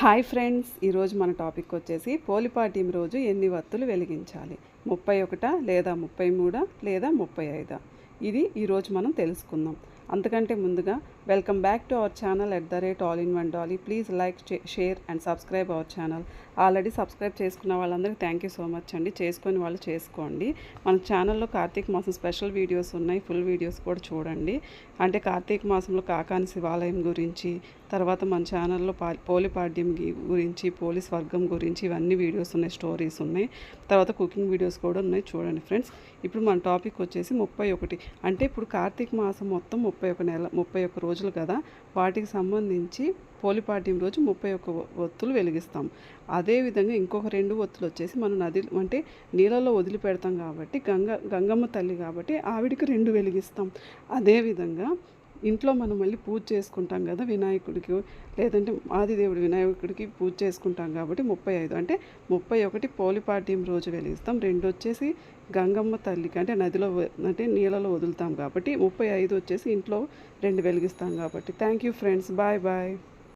Hi friends ఈరోజు మన topic వచ్చేసి పోలిపాటిం రోజు ఎన్ని వత్తులు వెలిగించాలి? ముప్పై ఒకట లేదా ముప్పై మూడా లేదా ముప్పై ఐదా? ఇది ఈరోజు మనం తెలుసుకుందాం. అంతకంటే ముందుగా welcome back to our channel at the rate all in one Dolly. Please like share and subscribe our channel. Already subscribe చేసుకున్న వాళ్ళందరికీ థ్యాంక్ యూ సో మచ్ అండి. చేసుకొని వాళ్ళు చేసుకోండి. మన ఛానల్లో కార్తీక మాసం స్పెషల్ వీడియోస్ ఉన్నాయి. ఫుల్ వీడియోస్ కూడా చూడండి. అంటే కార్తీక మాసంలో కాకాని శివాలయం గురించి తర్వాత మన ఛానల్లో పా పోలిపాడ్యం గురించి పోలీస్ వర్గం గురించి ఇవన్నీ వీడియోస్ ఉన్నాయి స్టోరీస్ ఉన్నాయి. తర్వాత కుకింగ్ వీడియోస్ కూడా ఉన్నాయి. చూడండి ఫ్రెండ్స్. ఇప్పుడు మన టాపిక్ వచ్చేసి ముప్పై ఒకటి. అంటే ఇప్పుడు కార్తీక మాసం మొత్తం ముప్పై ఒక నెల ముప్పై ఒక్క రోజులు కదా. వాటికి సంబంధించి పోలిపాడ్యం రోజు ముప్పై ఒక్క ఒత్తులు వెలిగిస్తాం. అదేవిధంగా ఇంకొక రెండు ఒత్తులు వచ్చేసి మనం నది అంటే నీళ్ళలో వదిలిపెడతాం కాబట్టి గంగ గంగమ్మ తల్లి కాబట్టి ఆవిడికి రెండు వెలిగిస్తాం. అదేవిధంగా ఇంట్లో మనం మళ్ళీ పూజ చేసుకుంటాం కదా వినాయకుడికి. లేదంటే ఆదిదేవుడు వినాయకుడికి పూజ చేసుకుంటాం కాబట్టి ముప్పై ఐదు. అంటే ముప్పై ఒకటి పోలిపాడ్యం రోజు వెలిగిస్తాం. రెండు వచ్చేసి గంగమ్మ తల్లికి. అంటే నదిలో అంటే నీళ్ళలో వదులుతాం కాబట్టి ముప్పై ఐదు వచ్చేసి ఇంట్లో రెండు వెలిగిస్తాం కాబట్టి. Thank you friends. Bye bye.